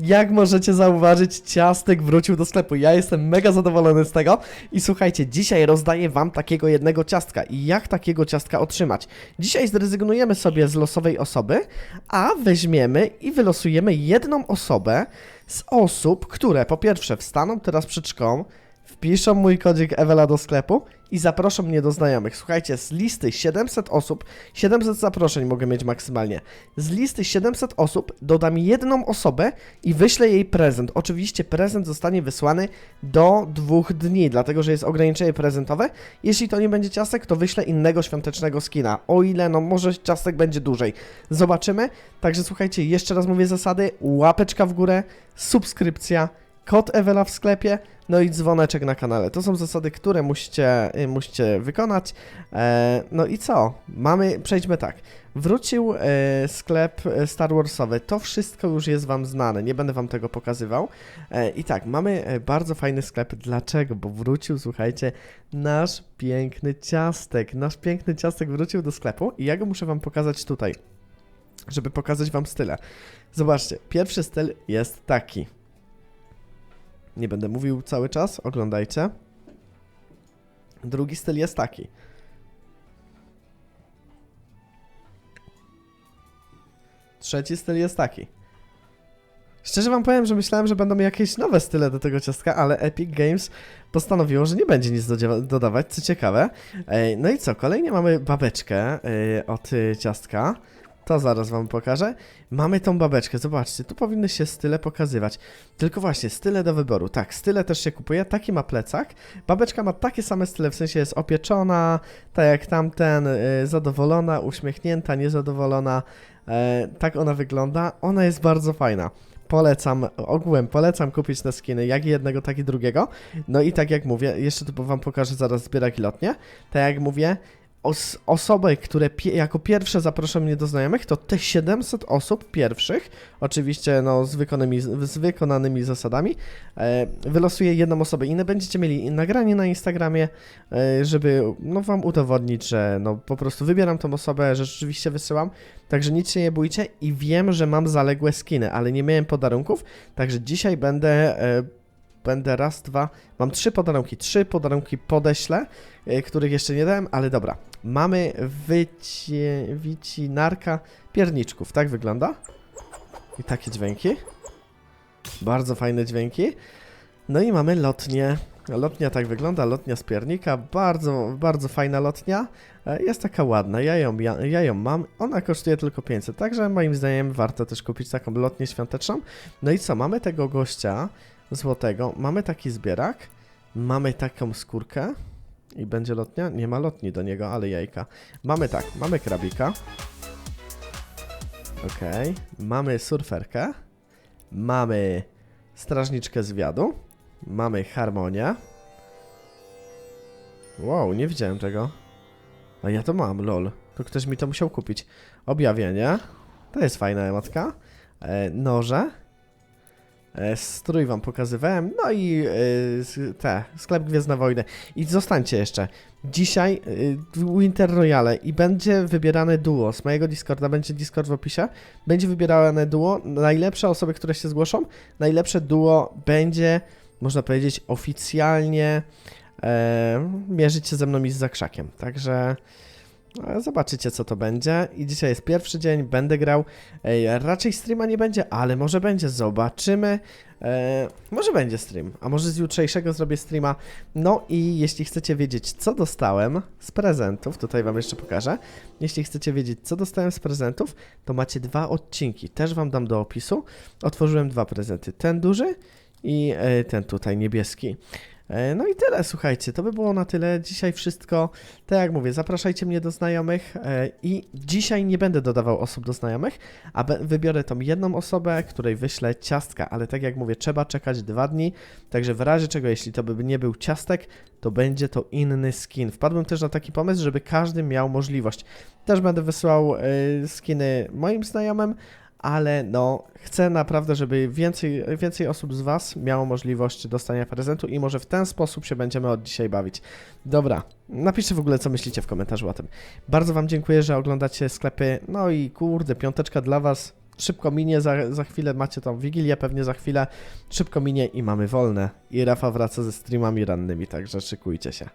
Jak możecie zauważyć, ciastek wrócił do sklepu. Ja jestem mega zadowolony z tego. I słuchajcie, dzisiaj rozdaję wam takiego jednego ciastka. I jak takiego ciastka otrzymać? Dzisiaj zrezygnujemy sobie z losowej osoby, a weźmiemy i wylosujemy jedną osobę z osób, które po pierwsze wstaną teraz przed szkołą, wpiszą mój kodzik Ewela do sklepu i zaproszą mnie do znajomych. Słuchajcie, z listy 700 osób, 700 zaproszeń mogę mieć maksymalnie. Z listy 700 osób dodam jedną osobę i wyślę jej prezent. Oczywiście prezent zostanie wysłany do dwóch dni, dlatego że jest ograniczenie prezentowe. Jeśli to nie będzie ciastek, to wyślę innego świątecznego skina. O ile, no może ciastek będzie dłużej. Zobaczymy. Także słuchajcie, jeszcze raz mówię zasady. Łapeczka w górę, subskrypcja, kod Ewela w sklepie, no i dzwoneczek na kanale. To są zasady, które musicie, y, musicie wykonać. E, no i co? Mamy, przejdźmy tak. Wrócił e, sklep e, Star Warsowy. To wszystko już jest wam znane. Nie będę wam tego pokazywał. E, I tak, mamy e, bardzo fajny sklep. Dlaczego? Bo wrócił, słuchajcie, nasz piękny ciastek. Nasz piękny ciastek wrócił do sklepu i ja go muszę wam pokazać tutaj, żeby pokazać wam style. Zobaczcie, pierwszy styl jest taki. Nie będę mówił cały czas, oglądajcie. Drugi styl jest taki. Trzeci styl jest taki. Szczerze wam powiem, że myślałem, że będą jakieś nowe style do tego ciastka, ale Epic Games postanowiło, że nie będzie nic dodawać, co ciekawe. No i co, kolejnie mamy babeczkę od ciastka. To zaraz wam pokażę. Mamy tą babeczkę, zobaczcie, tu powinny się style pokazywać. Tylko właśnie, style do wyboru. Tak, style też się kupuje, taki ma plecak. Babeczka ma takie same style, w sensie jest opieczona, tak jak tamten, y, zadowolona, uśmiechnięta, niezadowolona. E, tak ona wygląda. Ona jest bardzo fajna. Polecam, ogółem polecam kupić te skiny, jak jednego, tak i drugiego. No i tak jak mówię, jeszcze tu wam pokażę zaraz zbierak lotnie. Tak jak mówię, os osoby, które jako pierwsze zaproszą mnie do znajomych, to te 700 osób pierwszych, oczywiście no, z, wykonanymi, z wykonanymi zasadami, e, wylosuję jedną osobę. I będziecie mieli nagranie na Instagramie, e, żeby no, wam udowodnić, że no, po prostu wybieram tą osobę, że rzeczywiście wysyłam, także nic się nie bójcie i wiem, że mam zaległe skiny, ale nie miałem podarunków, także dzisiaj będę... E, Będę raz, dwa. Mam trzy podarunki. Trzy podarunki podeślę, e, których jeszcze nie dałem, ale dobra. Mamy wycie, wycinarka pierniczków. Tak wygląda. I takie dźwięki. Bardzo fajne dźwięki. No i mamy lotnię. Lotnia tak wygląda, lotnia z piernika. Bardzo, bardzo fajna lotnia. E, Jest taka ładna, ja ją, ja, ja ją mam. Ona kosztuje tylko 500, także moim zdaniem warto też kupić taką lotnię świąteczną. No i co, mamy tego gościa złotego, mamy taki zbierak, mamy taką skórkę i będzie lotnia? Nie ma lotni do niego, ale jajka. Mamy tak, mamy krabika. Okej, mamy surferkę. Mamy strażniczkę zwiadu. Mamy harmonię. Wow, nie widziałem tego. A ja to mam, lol. To ktoś mi to musiał kupić. Objawienie. To jest fajna emotka. E, noże. E, strój wam pokazywałem. No i e, te, sklep Gwiezdne Wojny. I zostańcie jeszcze. Dzisiaj e, Winter Royale i będzie wybierane duo. Z mojego Discorda będzie Discord w opisie. Będzie wybierane duo. Najlepsze osoby, które się zgłoszą, najlepsze duo będzie, można powiedzieć, oficjalnie e, mierzyć się ze mną i z zakrzakiem. Także zobaczycie, co to będzie. I dzisiaj jest pierwszy dzień, będę grał. E, raczej streama nie będzie, ale może będzie, zobaczymy. E, może będzie stream, a może z jutrzejszego zrobię streama. No i jeśli chcecie wiedzieć, co dostałem z prezentów, tutaj wam jeszcze pokażę. Jeśli chcecie wiedzieć, co dostałem z prezentów, to macie dwa odcinki. Też wam dam do opisu. Otworzyłem dwa prezenty. Ten duży i e, ten tutaj niebieski. E, No i tyle, słuchajcie, to by było na tyle. Dzisiaj wszystko. Tak jak mówię, zapraszajcie mnie do znajomych e, i dzisiaj nie będę dodawał osób do znajomych, a wybiorę tą jedną osobę, której wyślę ciastka, ale tak jak mówię, trzeba czekać dwa dni, także w razie czego, jeśli to by nie był ciastek, to będzie to inny skin. Wpadłem też na taki pomysł, żeby każdy miał możliwość. Też będę wysyłał e, skiny moim znajomym, ale no, chcę naprawdę, żeby więcej, więcej osób z Was miało możliwość dostania prezentu i może w ten sposób się będziemy od dzisiaj bawić. Dobra, napiszcie w ogóle, co myślicie w komentarzu o tym. Bardzo Wam dziękuję, że oglądacie sklepy, no i kurde, piąteczka dla Was. szybko minie, za, za chwilę macie tą Wigilię, pewnie za chwilę szybko minie i mamy wolne. I Rafa wraca ze streamami rannymi, także szykujcie się.